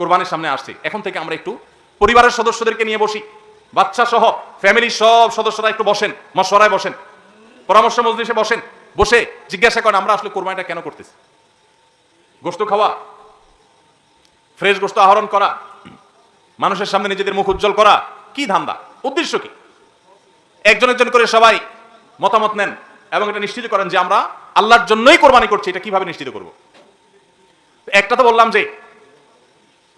কোরবানির সামনে আসছে। এখন থেকে আমরা একটু পরিবারের সদস্যদেরকে নিয়ে বসি। বাচ্চা সহ ফ্যামিলির সব সদস্যরা একটু বসেন, মশওয়ারায় বসেন, পরামর্শ মজলিসে বসেন, বসে জিজ্ঞাসা করেন, আমরা আসলে কোরবানিটা কেন করতেছি? গোস্ত খাওয়া, ফ্রেশ গোস্ত আহরণ করা, মানুষের সামনে নিজেদের মুখ উজ্জ্বল করা, কি ধান্দা? উদ্দেশ্য কি? একজন একজন করে সবাই মতামত নেন এবং এটা নিশ্চিত করেন যে আমরা আল্লাহর জন্যই কোরবানি করছি, এটা কীভাবে নিশ্চিত করব? একটা তো বললাম যে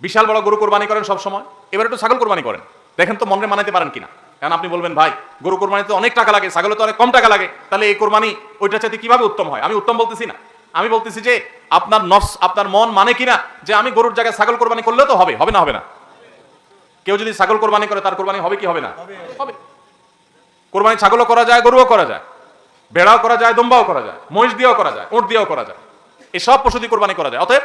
বিশাল বড় গরু কোরবানি করেন সব সময়। এবার একটু ছাগল কোরবানি করেন। দেখেন তো মনে মানাতে পারেন কিনা? কারণ আপনি বলবেন ভাই গরু কোরবানিতে অনেক টাকা লাগে ছাগলে তো অনেক কম টাকা লাগে। তাহলে এই কোরবানি ওইটা চাইতে কীভাবে উত্তম হয়? আমি উত্তম বলতেছি না। আমি বলতেছি যে আপনার নফস আপনার মন মানে কিনা? যে আমি গরুর জায়গায় ছাগল কোরবানি করলে তো হবে হবে না হবে না? কেউ যদি ছাগল কোরবানি করে তার কোরবানি হবে কি হবে না? হবে। কোরবানি ছাগলও করা যায় গরুও করা যায়। ভেড়াও করা যায় দম্বাও করা যায়। মহিষ দিয়েও করা যায় ওট দিয়েও করা যায়। এসব পশু দিয়ে কোরবানি করা যায়। অতএব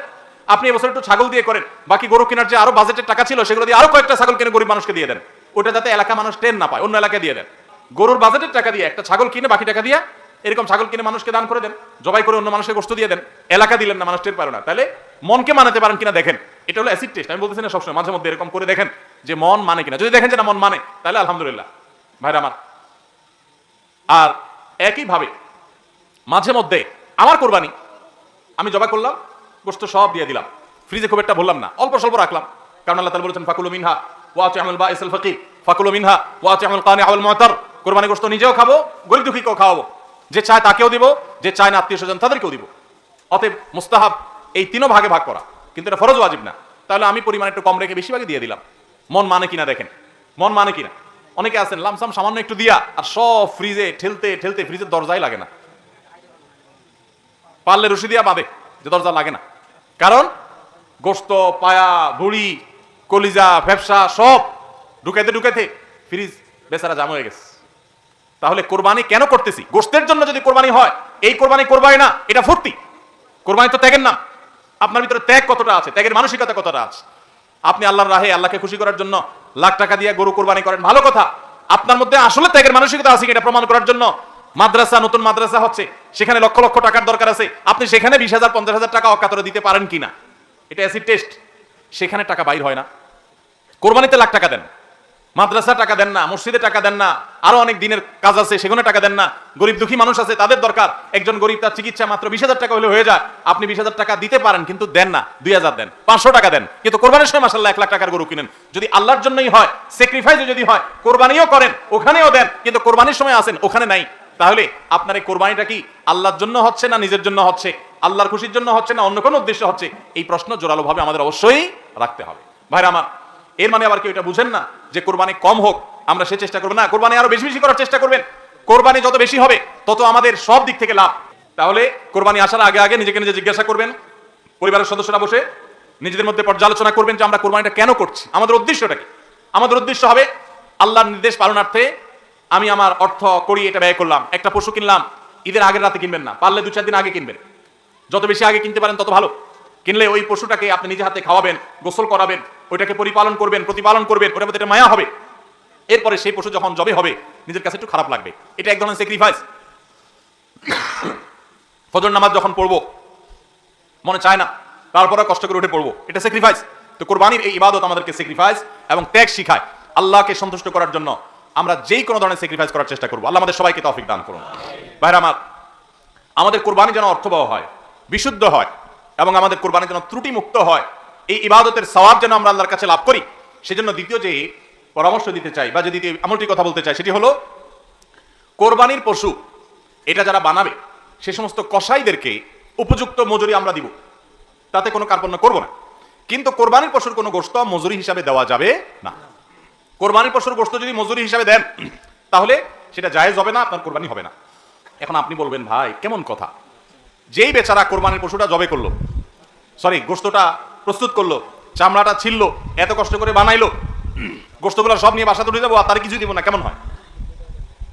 আপনি এবছর একটু ছাগল দিয়ে করেন। বাকি গরু কেনার যে আরও বাজেটের টাকা ছিল, সেগুলো দিয়ে আরও কয়েকটা ছাগল কিনে গরিব মানুষকে দিয়ে দেন। ওটা যাতে এলাকা মানুষ ট্রেন না পায়, অন্য এলাকায় দিয়ে দেন। গরুর বাজেটের টাকা দিয়ে একটা ছাগল কিনে বাকি টাকা দিয়ে এরকম ছাগল কিনে মানুষকে দান করে দেন, জবাই করে অন্য মানুষের গোস্ত দিয়ে দেন। এলাকা দিলেন না, মানুষ টের পারে না। তাহলে মনকে মানাতে পারেন কিনা দেখেন। এটা হলো অ্যাসিড টেস্ট আমি বলতেছি না সবসময়, মাঝে মধ্যে এরকম করে দেখেন যে মন মানে কিনা। যদি দেখেন যে না, মন মানে তাহলে আলহামদুলিল্লাহ। ভাইরা আমার, আর একইভাবে মাঝে মধ্যে আমার কোরবানি, আমি জবাই করলাম গোস্ত সব দিয়ে দিলাম। ফ্রিজে খুব একটা বললাম না। অল্প স্বল্প রাখলাম। কারণ আল্লাহ তাআলা বলেছেন, ফাকুলু মিনহা ওয়াতি আমল বা ইসল ফকির। ফাকুলু মিনহা ওয়াতি আমল কানি আউল মুতার। কোরবানি গোস্ত নিজেও খাব, গরিব দুঃখীকেও খাওয়াবো। যে চায় তাকেও দিব, যে চায় না আত্মীয় স্বজন তাদেরকেও দিব। অতএব মুস্তাহাব এই তিনও ভাগে ভাগ করা। কিন্তু এটা ফরজ ওয়াজিব না। তাহলে আমি পরিমাণ একটু কম রেখে বেশিরভাগই দিয়ে দিলাম। মন মানে কিনা দেখেন। মন মানে কিনা? অনেকে আছেন, লামসাম সামান্য একটু দিয়া আর সব ফ্রিজে ঠেলতে ঠেলতে ফ্রিজের দরজাই লাগে না। পারলে রশি দিয়া বাঁধে, যে দরজা লাগে না। কারণ গোস্ত, পায়া, ভুড়ি, কলিজা ব্যবসা সব ঢুকাইতে ঢুকাইতে ফ্রিজ বেচারা জাম হয়ে গেছে। তাহলে কোরবানি কেন করতেছি? গোস্তের জন্য যদি কোরবানি হয়, এই কোরবানি কোরবানি না, এটা ফুর্তি। কোরবানি তো ত্যাগের নাম আপনার ভিতরে ত্যাগ কতটা আছে? ত্যাগের মানসিকতা কতটা আছে? আপনি আল্লাহর রাহে আল্লাহকে খুশি করার জন্য লাখ টাকা দিয়ে গরু কোরবানি করেন, ভালো কথা। আপনার মধ্যে আসলে ত্যাগের মানসিকতা আছে এটা প্রমাণ করার জন্য মাদ্রাসা, নতুন মাদ্রাসা হচ্ছে। সেখানে লক্ষ লক্ষ টাকার দরকার আছে। আপনি সেখানে বিশ হাজার, পঞ্চাশ হাজার টাকা অকাতরে দিতে পারেন কিনা? এটা অ্যাসিড টেস্ট সেখানে টাকা বাইর হয় না। কোরবানিতে লাখ টাকা দেন। মাদ্রাসা টাকা দেন না, মসজিদে টাকা দেন না, আরও অনেক দিনের কাজ আছে সেখানে টাকা দেন না। গরিব দুঃখী মানুষ আছে, তাদের দরকার। একজন গরিব তার চিকিৎসা মাত্র বিশ হাজার টাকা হলে হয়ে যায়। আপনি বিশ হাজার টাকা দিতে পারেন, কিন্তু দেন না। দুই হাজার দেন, পাঁচশো টাকা দেন। কিন্তু কোরবানির সময় মাসাল্লাহ এক লাখ টাকার গরু কিনেন। যদি আল্লাহর জন্যই হয় স্যাক্রিফাইস যদি হয়, কোরবানিও করেন, ওখানেও দেন। কিন্তু কোরবানির সময় আসেন, ওখানে নাই। তাহলে আপনার এই কোরবানিটা কি আল্লাহর জন্য হচ্ছে না নিজের জন্য হচ্ছে? আল্লাহর খুশির জন্য হচ্ছে না অন্য কোনো উদ্দেশ্য হচ্ছে? এই প্রশ্ন জোরালোভাবে আমাদের অবশ্যই রাখতে হবে। ভাইরা আমার, এর মানে আবার কেউ এটা বুঝেন না যে কোরবানি কম হোক, আমরা সে চেষ্টা করব। না, কোরবানি আরও বেশি বেশি করার চেষ্টা করবেন। কোরবানি যত বেশি হবে, তত আমাদের সব দিক থেকে লাভ। তাহলে কোরবানি আসার আগে আগে নিজেকে নিজে জিজ্ঞাসা করবেন, পরিবারের সদস্যরা বসে নিজেদের মধ্যে পর্যালোচনা করবেন যে আমরা কোরবানিটা কেন করছি। আমাদের উদ্দেশ্যটা কি? আমাদের উদ্দেশ্য হবে আল্লাহর নির্দেশ পালনার্থে আমি আমার অর্থ করি এটা ব্যয় করলাম, একটা পশু কিনলাম, ঈদের আগের রাতে কিনবেন না, পারলে দু চার দিন আগে কিনবেন। যত বেশি আগে কিনতে পারেন তত ভালো। কিনলে ওই পশুটাকে আপনি নিজে হাতে খাওয়াবেন, গোসল করাবেন, ওইটাকে পরিপালন করবেন, প্রতিপালন করবেন, ওটার মধ্যে মায়া হবে। এরপরে সেই পশু যখন জবে হবে, নিজের কাছে একটু খারাপ লাগবে। এটা এক ধরনের স্যাক্রিফাইস ফজর নামাজ যখন পড়ব, মনে চায় না তারপরে কষ্ট করে উঠে পড়ব। এটা স্যাক্রিফাইস তো কোরবানির এই ইবাদত আমাদেরকে স্যাক্রিফাইস এবং ত্যাগ শিখায়। আল্লাহকে সন্তুষ্ট করার জন্য আমরা যেই কোনো ধরনের স্যাক্রিফাইস করার চেষ্টা করব। আল্লাহ আমাদের সবাইকে তৌফিক দান করুন। ভাইরা আমার, আমাদের কোরবানি যেন অর্থবহ হয়, বিশুদ্ধ হয়, এবং আমাদের কোরবানি যেন ত্রুটি মুক্ত হয়, এই ইবাদতের সওয়াব যেন আমরা আল্লাহর কাছে লাভ করি, সেজন্য দ্বিতীয় যে পরামর্শ দিতে চাই, বা যে দ্বিতীয় আমলটি কথা বলতে চাই, সেটি হলো, কোরবানির পশু, এটা যারা বানাবে, সে সমস্ত কসাইদেরকে উপযুক্ত মজুরি আমরা দিব। তাতে কোনো কার্পণ্য করব না। কিন্তু কোরবানির পশুর কোনো গোস্ত মজুরি হিসাবে দেওয়া যাবে না। কোরবানির পশুর গোস্ত যদি মজুরি হিসাবে দেন, তাহলে সেটা জায়েজ হবে না, আপনার কোরবানি হবে না। এখন আপনি বলবেন, ভাই, কেমন কথা? যেই বেচারা কোরবানির পশুটা জবে করল সরি গোস্তটা প্রস্তুত করল, চামড়াটা ছিলল, এত কষ্ট করে বানাইলো গোস্তগুলো সব নিয়ে বাসা তুলে যাব, আর তার কিছু দিব না, কেমন হয়?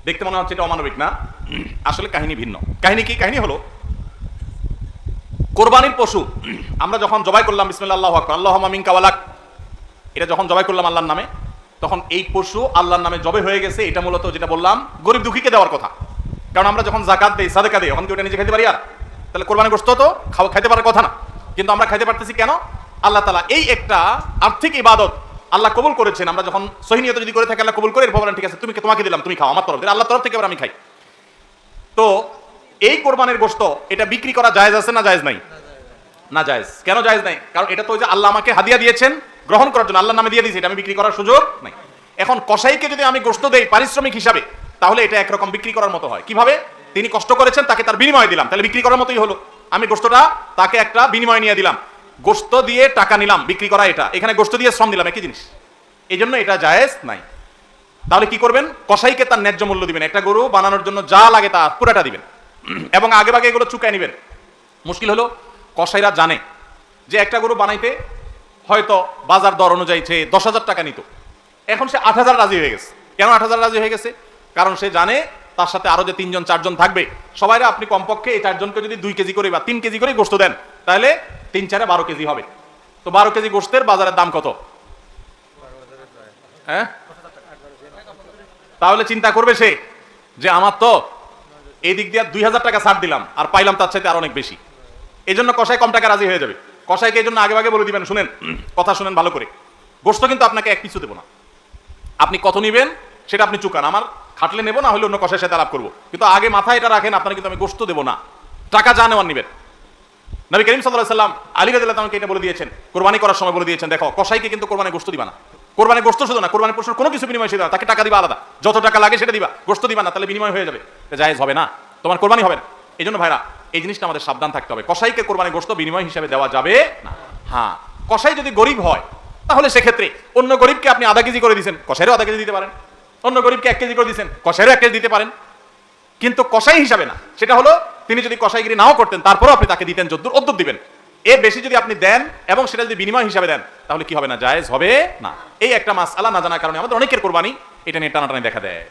দেখতে মনে হচ্ছে এটা অমানবিক না? আসলে কাহিনী ভিন্ন। কাহিনী কি? কাহিনী হলো, কোরবানির পশু, আমরা যখন জবাই করলাম, বিসমিল্লাহ, আল্লাহ আল্লাহ মামিন কাওয়ালাক এটা যখন জবাই করলাম আল্লাহর নামে তখন এই পশু আল্লাহর নামে জবে হয়ে গেছে, এটা মূলত যেটা বললাম, গরিব দুঃখীকে দেওয়ার কথা। কারণ আমরা যখন জাকাত দেই, সাদেকা দেই তখন কি ওটা নিজে খেতে পারি আর? তাহলে কোরবানি গোস্ত তো খাওয়া খাইতে পারার কথা না। কিন্তু আমরা খাইতে পারতেছি কেন? আল্লাহ তালা এই একটা আর্থিক ইবাদত আল্লাহ কবুল করেছেন। আমরা যখন সহিনিয়ত যদি করে থাকি, আল্লাহ কবুল করে, এরপর ঠিক আছে, তুমি তোমাকে দিলাম, তুমি খাও, আমার তরফ থেকে আল্লাহ তরফ থেকে আমি খাই। তো এই কোরবানের গোশত, এটা বিক্রি করা জায়েজ আছে না জায়েজ নাই? না জায়েজ। কেন জায়েজ নাই? কারণ এটা তো যে আল্লাহ আমাকে হাদিয়া দিয়েছেন, গ্রহণ করার জন্য। আল্লাহ নামে দিয়ে দিয়েছে, এটা আমি বিক্রি করার সুযোগ নাই। এখন কসাইকে যদি আমি গোশত দেই পারিশ্রমিক হিসাবে, তাহলে এটা একরকম বিক্রি করার মতো হয়। কীভাবে? তিনি কষ্ট করেছেন, তাকে তার বিনিময় দিলাম। তাহলে বিক্রি করার মতোই হলো। আমি গোশতটা, তাকে একটা বিনিময় নিয়ে দিলাম। গোস্ত দিয়ে টাকা নিলাম, বিক্রি করা এটা। এখানে গোস্ত দিয়ে শ্রম দিলাম, একই জিনিস। এই জন্য এটা জায়েজ নাই। তাহলে কি করবেন? কসাইকে তার ন্যায্য মূল্য দিবেন। একটা গরু বানানোর জন্য যা লাগে তা পুরাটা দিবেন। এবং আগে ভাগে এগুলো চুকায় নেবেন। মুশকিল হলো কসাইরা জানে যে একটা গরু বানাইতে হয়তো বাজার দর অনুযায়ী সে দশ হাজার টাকা নিত। এখন সে আট হাজার রাজি হয়ে গেছে। কেন আট হাজার রাজি হয়ে গেছে? কারণ সে জানে তার সাথে আরও যে তিনজন, চারজন থাকবে, সবাইরা আপনি কমপক্ষে এই চারজনকে যদি দুই কেজি করে বা তিন কেজি করে গোস্ত দেন, তাহলে তিন চারে বারো কেজি হবে। তো বারো কেজি গোস্তের বাজারের দাম কত? হ্যাঁ? তাহলে চিন্তা করবে সে যে আমার তো এই দিক দিয়ে দুই হাজার টাকা ছাড় দিলাম, আর পাইলাম তার চাইতে আর অনেক বেশি। এই জন্য কষাই কম টাকা রাজি হয়ে যাবে। কষাইকে এই জন্য আগে আগে বলে দিবেন, শুনেন, কথা শুনেন ভালো করে। গোস্ত কিন্তু আপনাকে এক কিছু দেবো না। আপনি কত নিবেন, সেটা আপনি চুকান। আমার খাটলে নেব, না হলে অন্য কষাইয়ের সাথে আলাপ করব। কিন্তু আগে মাথায় এটা রাখেন আপনার কিন্তু আমি গোস্ত দেবো না। টাকা যা নেওয়ার নিবেন। নবী করিম সাল্লাহ সাল্লাম, আলী আমাকে এটা বলে দিয়েছেন। কোরবানি করার সময় বলে দিয়েছেন, দেখো, কসাইকে কিন্তু কোরবানি গোস্ত দিবা না। কোরবানি গোস্ত শুধু না কোরবানি পশুর কোনো কিছু বিনিময় সেটা তাকে টাকা দিবা আলাদা। যত টাকা লাগে সেটা দিবা। গোস্ত দিবা না, তাহলে বিনিময় হয়ে যাবে। জায়েজ হবে না। তোমার কোরবানি হবে না। এই জন্য ভাইরা এই জিনিসটা আমাদের সাবধান থাকতে হবে। কসাইকে কোরবানি গোস্ত বিনিময় হিসেবে দেওয়া যাবে না। হ্যাঁ কসাই যদি গরিব হয়, তাহলে সেক্ষেত্রে অন্য গরিবকে আপনি আধা কেজি করে দিচ্ছেন কসাইরও আধা কেজি দিতে পারেন। অন্য গরিবকে এক কেজি করে দিচ্ছেন কসাইরও এক কেজি দিতে পারেন। কিন্তু কসাই হিসাবে না, সেটা হলো তিনি যদি কসাইগিরি নাও করতেন, তারপরও আপনি তাকে দিতেন যদ্দুর অদ্দুর দিবেন। এর বেশি যদি আপনি দেন এবং সেটা যদি বিনিময় হিসাবে দেন, তাহলে কি হবে না, জায়েজ হবে না। এই একটা মাস আল্লাহ না জানার কারণে আমাদের অনেকের কোরবানি এটা নিয়ে টানাটানি দেখা দেয়।